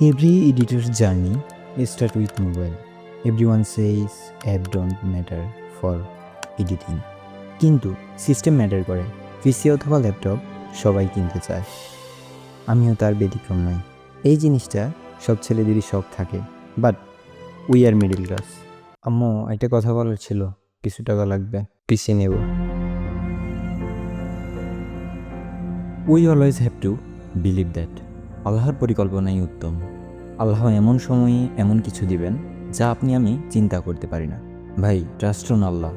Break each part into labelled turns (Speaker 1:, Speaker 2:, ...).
Speaker 1: Every editor's journey starts with mobile. Everyone says app don't matter for editing. কিন্তু system matter করে। PC অথবা laptop সবাই কিনতে চায়। আমিও তার ব্যতিক্রম নই। এই জিনিসটা সব ছেলেদেরই শখ থাকে। But we are middle class আম্মু, একটা কথা বলার ছিল। কিছু টাকা লাগবে। পিসি নেব। We always have to believe that আল্লাহর পরিকল্পনাই উত্তম। আল্লাহ এমন সময়ে এমন কিছু দিবেন, যা আপনি আমি চিন্তা করতে পারি না। ভাই trust on Allah.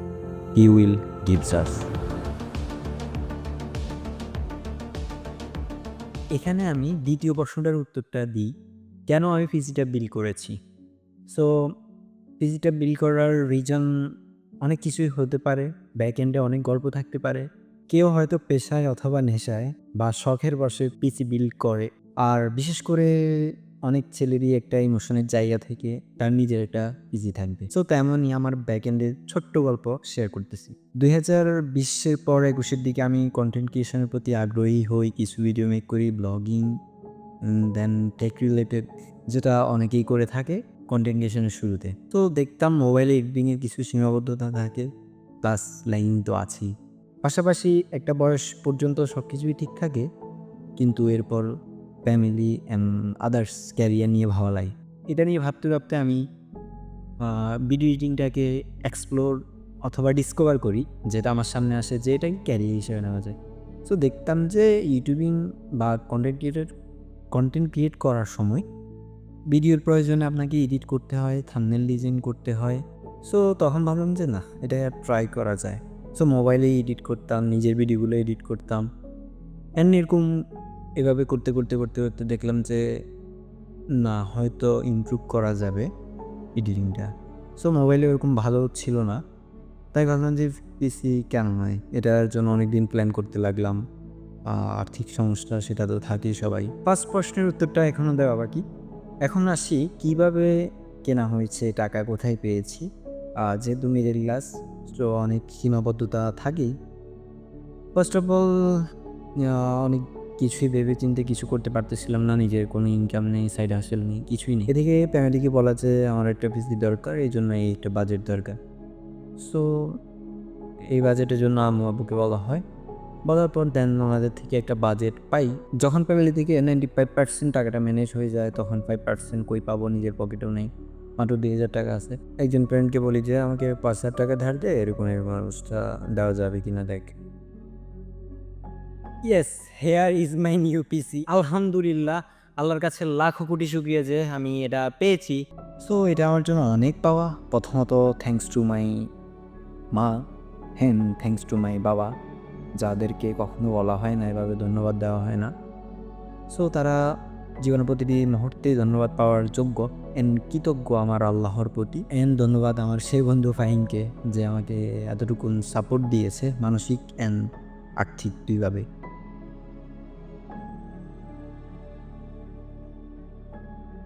Speaker 1: He will gives us এখানে আমি দ্বিতীয় প্রশ্নটার উত্তরটা দিই। কেন আমি পিসিটা বিল করেছি? সো পিসিটা বিল করার রিজন অনেক কিছুই হতে পারে। ব্যাক এন্ডে অনেক গল্প থাকতে পারে। কেউ হয়তো পেশায় অথবা নেশায় বা শখের বসে পিসি বিল করে। আর বিশেষ করে অনেক ছেলেরই একটা ইমোশনের জায়গা থেকে তার নিজের একটা পিসি থাকবে। সো তেমনই আমার ব্যাক এন্ডের ছোট্ট গল্প শেয়ার করতেছি। দুই হাজার বিশের পর একুশের দিকে আমি কন্টেন্ট ক্রিয়েশনের প্রতি আগ্রহী হই, কিছু ভিডিও মেক করি ব্লগিং দেন টেক রিলেটেড যেটা অনেকেই করে থাকে কন্টেন্ট ক্রিয়েশনের শুরুতে। তো, দেখতাম মোবাইলে এডিটিংয়ের কিছু সীমাবদ্ধতা থাকে প্লাস লাইন তো আছেই। পাশাপাশি একটা বয়স পর্যন্ত সব কিছুই ঠিক থাকে, কিন্তু এরপর ফ্যামিলি অ্যান্ড আদার্স ক্যারিয়ার নিয়ে ভাবা লাগে এটা নিয়ে ভাবতে ভাবতে আমি ভিডিও এডিটিংটাকে এক্সপ্লোর অথবা ডিসকভার করি, যেটা আমার সামনে আসে যে এটাকে ক্যারিয়ার হিসেবে নেওয়া যায়। সো দেখতাম যে ইউটিউবিং বা কন্টেন্ট ক্রিয়েটার কন্টেন্ট ক্রিয়েট করার সময় ভিডিওর প্রয়োজনে আপনাকে এডিট করতে হয় থামনেল ডিজাইন করতে হয়। সো তখন ভাবলাম যে না, এটা ট্রাই করা যায়। সো মোবাইলে এডিট করতাম, নিজের ভিডিওগুলো এডিট করতাম। অ্যান্ড এরকম এভাবে করতে করতে করতে করতে দেখলাম যে না, হয়তো ইমপ্রুভ করা যাবে এডিটিংটা সো মোবাইলে ওরকম ভালো ছিল না। তাই ভাবলাম যে পিসি কেন নয়? এটার জন্য অনেক দিন প্ল্যান করতে লাগলাম। আর্থিক সমস্যা সেটা তো থাকেই সবাই। ফার্স্ট প্রশ্নের উত্তরটা এখনও দেওয়া বাকি। এখন আসি কীভাবে কেনা হয়েছে, টাকা কোথায় পেয়েছি? যেহেতু মিডল ক্লাস তো অনেক সীমাবদ্ধতা থাকেই। ফার্স্ট অফ অল অনেক কিছুই ভেবে চিন্তে কিছু করতে পারতেছিলাম না, নিজের কোনো ইনকাম নেই সাইড হাসেল নেই, কিছুই নেই। এদিকে ফ্যামিলিকে বলা যে আমার একটা পিসি দরকার, এই জন্য এই একটা বাজেট দরকার। সো এই বাজেটের জন্য আম্মু আব্বুকে বলা হয়। বলার পর দেন ওনাদের থেকে একটা বাজেট পাই। যখন ফ্যামিলি থেকে নাইনটি ফাইভ পার্সেন্ট টাকাটা ম্যানেজ হয়ে যায়, তখন ফাইভ পার্সেন্ট কই পাবো, নিজের পকেটেও নেই। মাত্র দুই হাজার টাকা আছে। একজন ফ্রেন্ডকে বলি যে, আমাকে পাঁচ হাজার টাকা ধার দে, এরকম এরকম অবস্থা দেওয়া যাবে কিনা দেখ। Yes here is my new PC আলহামদুলিল্লাহ আল্লাহর কাছে লাখো কোটি শুকিয়ে যে আমি এটা পেয়েছি। সো এটা আমার জন্য অনেক পাওয়া। প্রথমত থ্যাঙ্কস টু মাই মা। হ্যান থ্যাঙ্কস টু মাই বাবা, যাদেরকে কখনো বলা হয় না, এভাবে ধন্যবাদ দেওয়া হয় না। সো তারা জীবনের প্রতিটি মুহূর্তে ধন্যবাদ পাওয়ার যোগ্য। অ্যান্ড কৃতজ্ঞ আমার আল্লাহর প্রতি। অ্যান্ড ধন্যবাদ আমার সেই বন্ধু ফাহিমকে যে আমাকে এতটুকুন সাপোর্ট দিয়েছে, মানসিক অ্যান্ড আর্থিক দুইভাবে